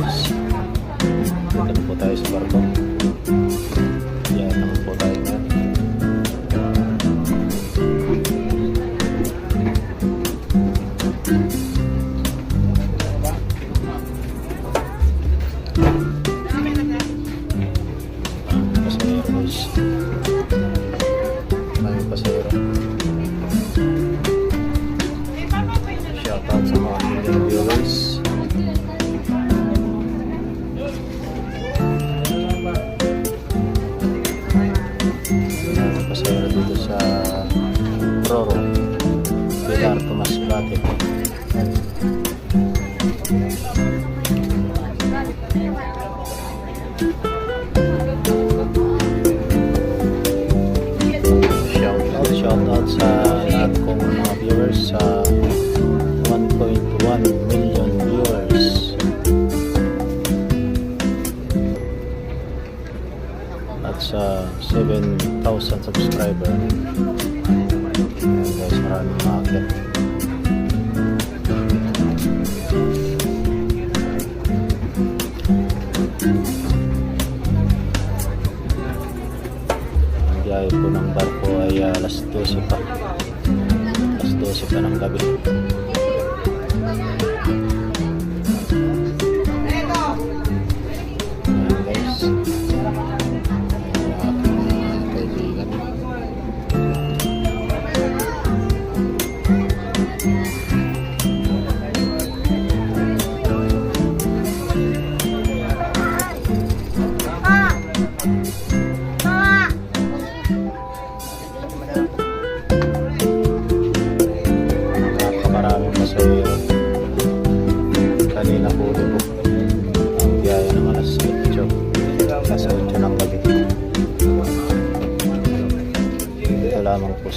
guys. Tomas Bate. Shoutout, shoutout sa lahat kong mga viewers sa 1.1 million viewers. At sa 7,000 subscriber. Ayan guys, maraming umakit. Ng barko ay ah, alas 12 pa. Alas 12 pa ng gabi.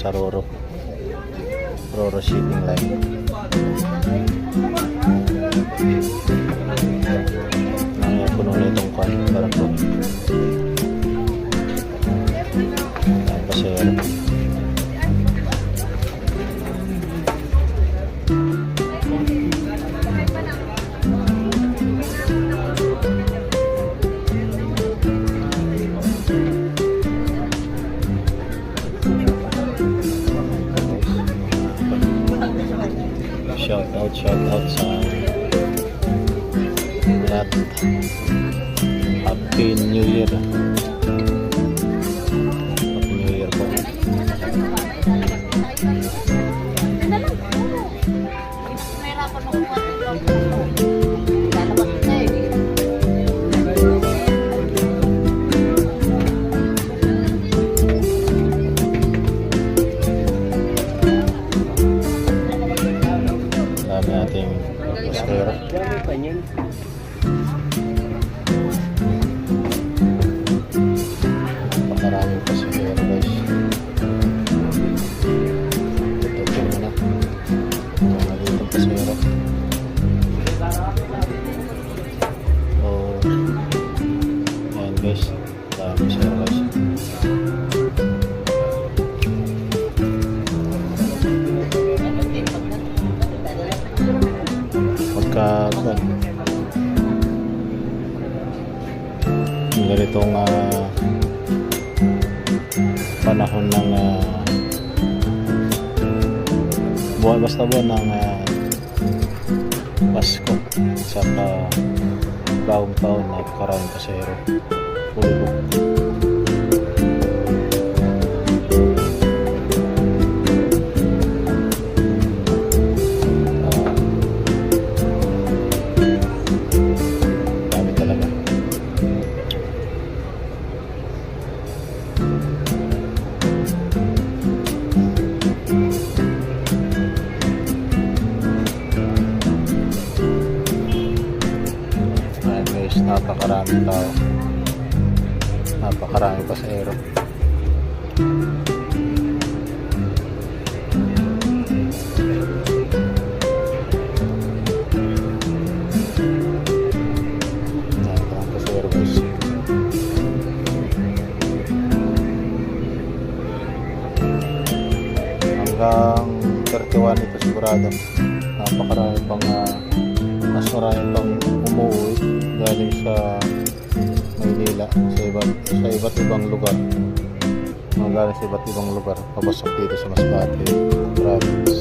Sa Roro. Roro Shipping Line. Nangya puno na itong kwan. Parang Shout out, shout out sa lahat. Happy New Year. Pasahero. Napakaraming yung ganitong ah, panahon ng ah, buwan basta buwan ng ah, Pasko. Saka bagong taon na karaming pasahero. Fully booked Ayan guys, napakaraming tao. Napakaraming pasahero. Napakaraming pasahero. Hanggang 31 ito sigurado. Napakarami pang ah, mas marami pang umuwi galing sa Maynila sa iba't, sa iba't ibang lugar. Mga galing sa iba't ibang lugar. Papasok dito sa Masbate province.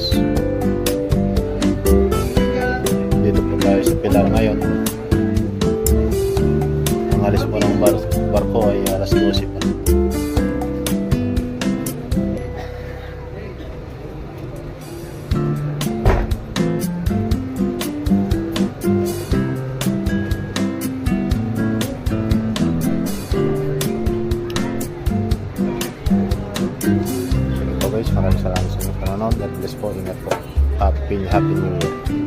Maraming salamat sa inyong panonood. God bless po. Ingat po. Happy, happy New Year.